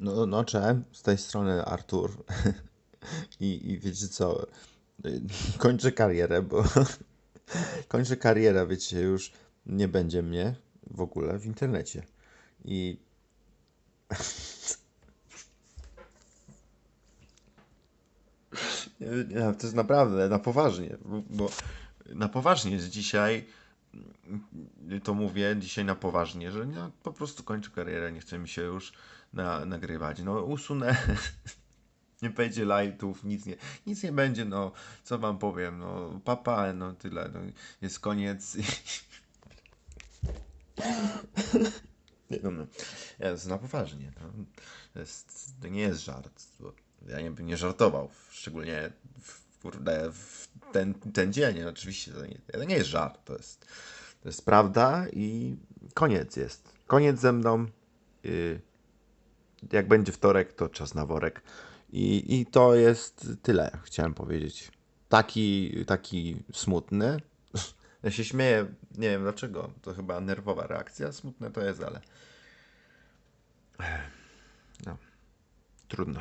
No, no cześć, z tej strony Artur. I, I wiecie co? Kończę karierę, bo kończę karierę, wiecie, już nie będzie mnie w ogóle w internecie. I to jest naprawdę na poważnie, bo- na poważnie jest dzisiaj, to mówię dzisiaj na poważnie, że ja po prostu kończę karierę, nie chce mi się już na, nagrywać. No usunę, nie będzie live'ów, nic nie, nic nie będzie, no co wam powiem, no papa, no tyle, no, jest koniec. Nie, no, no, jest na poważnie. No. To, jest, to nie jest żart. Bo ja nie bym nie żartował, szczególnie w, kurde, w ten, ten dzień. Oczywiście to nie, to nie jest żart, to jest, to jest prawda i koniec jest. Koniec ze mną. Y, jak będzie wtorek, to czas na worek. I, I to jest tyle, chciałem powiedzieć. Taki, taki smutny. Ja się śmieję, nie wiem dlaczego. To chyba nerwowa reakcja. Smutne to jest, ale. No, trudno.